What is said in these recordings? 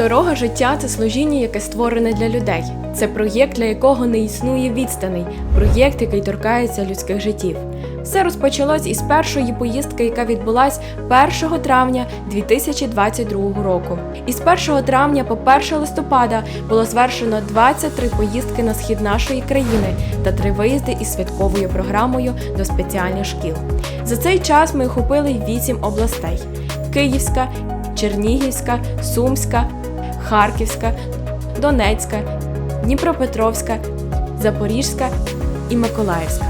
Дорога життя це служіння, яке створене для людей. Це проєкт, для якого не існує відстаней, проєкт, який торкається людських життів. Все розпочалось із першої поїздки, яка відбулась 1 травня 2022 року. Із 1 травня по 1 листопада було звершено 23 поїздки на схід нашої країни та три виїзди із святковою програмою до спеціальних шкіл. За цей час ми охопили 8 областей: Київська, Чернігівська, Сумська, Харківська, Донецька, Дніпропетровська, Запорізька і Миколаївська.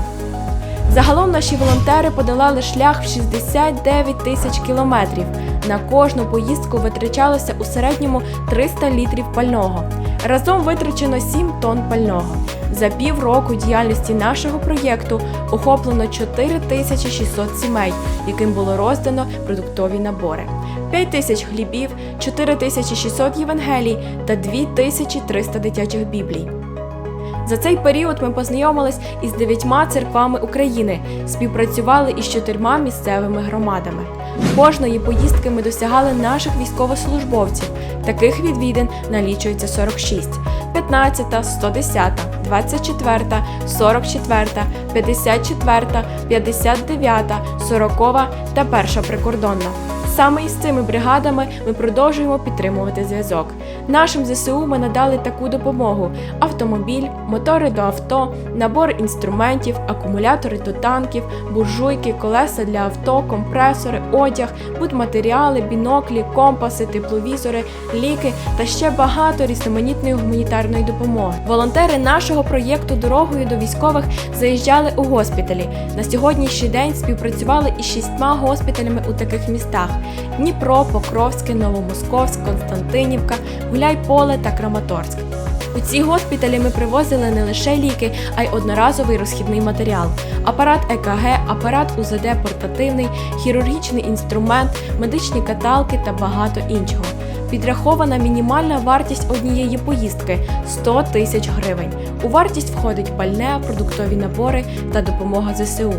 Загалом наші волонтери подолали шлях в 69 тисяч кілометрів. На кожну поїздку витрачалося у середньому 300 літрів пального. Разом витрачено 7 тонн пального. За півроку діяльності нашого проєкту охоплено 4600 сімей, яким було роздано продуктові набори, 5 тисяч хлібів, 4600 євангелій та 2300 дитячих біблій. За цей період ми познайомились із дев'ятьма церквами України, співпрацювали із чотирма місцевими громадами. Кожної поїздки ми досягали наших військовослужбовців. Таких відвідин налічується 46. 15, 110, 24, 44, 54, 59, 40 та перша прикордонна. Саме із цими бригадами ми продовжуємо підтримувати зв'язок. Нашим ЗСУ ми надали таку допомогу: автомобіль, мотори до авто, набор інструментів, акумулятори до танків, буржуйки, колеса для авто, компресори, одяг, будматеріали, біноклі, компаси, тепловізори, ліки та ще багато різноманітної гуманітарної допомоги. Волонтери нашого проєкту дорогою до військових заїжджали у госпіталі. На сьогоднішній день співпрацювали із шістьма госпіталями у таких містах: Дніпро, Покровське, Новомосковськ, Константинівка, Гуляйполе та Краматорськ. У ці госпіталі ми привозили не лише ліки, а й одноразовий розхідний матеріал: апарат ЕКГ, апарат УЗД портативний, хірургічний інструмент, медичні каталки та багато іншого. Підрахована мінімальна вартість однієї поїздки 100 тисяч гривень. У вартість входить пальне, продуктові набори та допомога ЗСУ.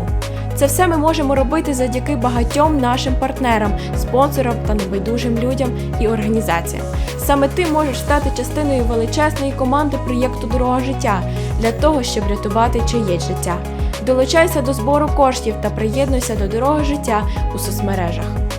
Це все ми можемо робити завдяки багатьом нашим партнерам, спонсорам та небайдужим людям і організаціям. Саме ти можеш стати частиною величезної команди проєкту Дорога життя для того, щоб рятувати чиєсь життя. Долучайся до збору коштів та приєднуйся до дороги життя у соцмережах.